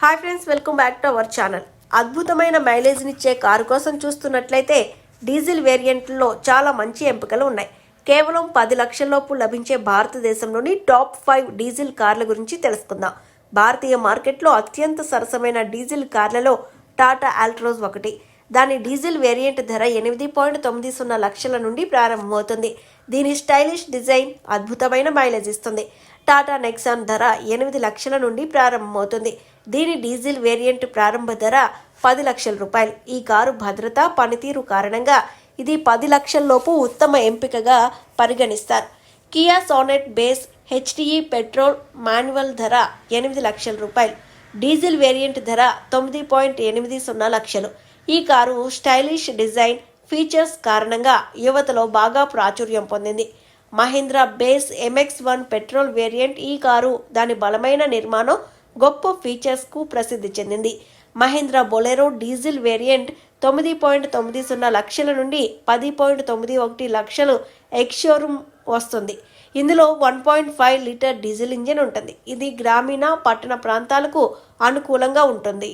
Hi friends welcome back to our channel. అద్భుతమైన మైలేజ్నిచ్చే car కోసం చూస్తున్నట్లయితే డీజిల్ వేరియంట్లో చాలా మంచి ఎంపికలు ఉన్నాయి. కేవలం పది లక్షల్లోపు లభించే భారతదేశంలోని టాప్ ఫైవ్ డీజిల్ కార్ల గురించి తెలుసుకుందాం. భారతీయ మార్కెట్లో అత్యంత సరసమైన డీజిల్ కార్లలో టాటా ఆల్ట్రోజ్ ఒకటి. దాని డీజిల్ వేరియంట్ ధర ఎనిమిది పాయింట్ తొమ్మిది సున్నా లక్షల నుండి ప్రారంభమవుతుంది. దీని స్టైలిష్ డిజైన్ అద్భుతమైన మైలేజ్ ఇస్తుంది. టాటా నెక్సాన్ ధర ఎనిమిది లక్షల నుండి ప్రారంభమవుతుంది. దీని డీజిల్ వేరియంట్ ప్రారంభ ధర పది లక్షల రూపాయలు. ఈ కారు భద్రత పనితీరు కారణంగా ఇది పది లక్షల్లోపు ఉత్తమ ఎంపికగా పరిగణిస్తారు. Kia Sonet base HTE petrol manual ధర ఎనిమిది లక్షల రూపాయలు. డీజిల్ వేరియంట్ ధర తొమ్మిది పాయింట్ ఎనిమిది సున్నా లక్షలు. ఈ కారు స్టైలిష్ డిజైన్ ఫీచర్స్ కారణంగా యువతలో బాగా ప్రాచుర్యం పొందింది. Mahindra base MX one petrol variant ఈ కారు దాని బలమైన నిర్మాణం గొప్ప ఫీచర్స్కు ప్రసిద్ధి చెందింది. మహీంద్రా బొలెరో డీజిల్ వేరియంట్ తొమ్మిది పాయింట్ తొమ్మిది సున్నా లక్షల నుండి పది పాయింట్ తొమ్మిది ఒకటి లక్షలు ఎక్స్షోరూమ్ వస్తుంది. ఇందులో one point five litre diesel engine ఉంటుంది. ఇది గ్రామీణ పట్టణ ప్రాంతాలకు అనుకూలంగా ఉంటుంది.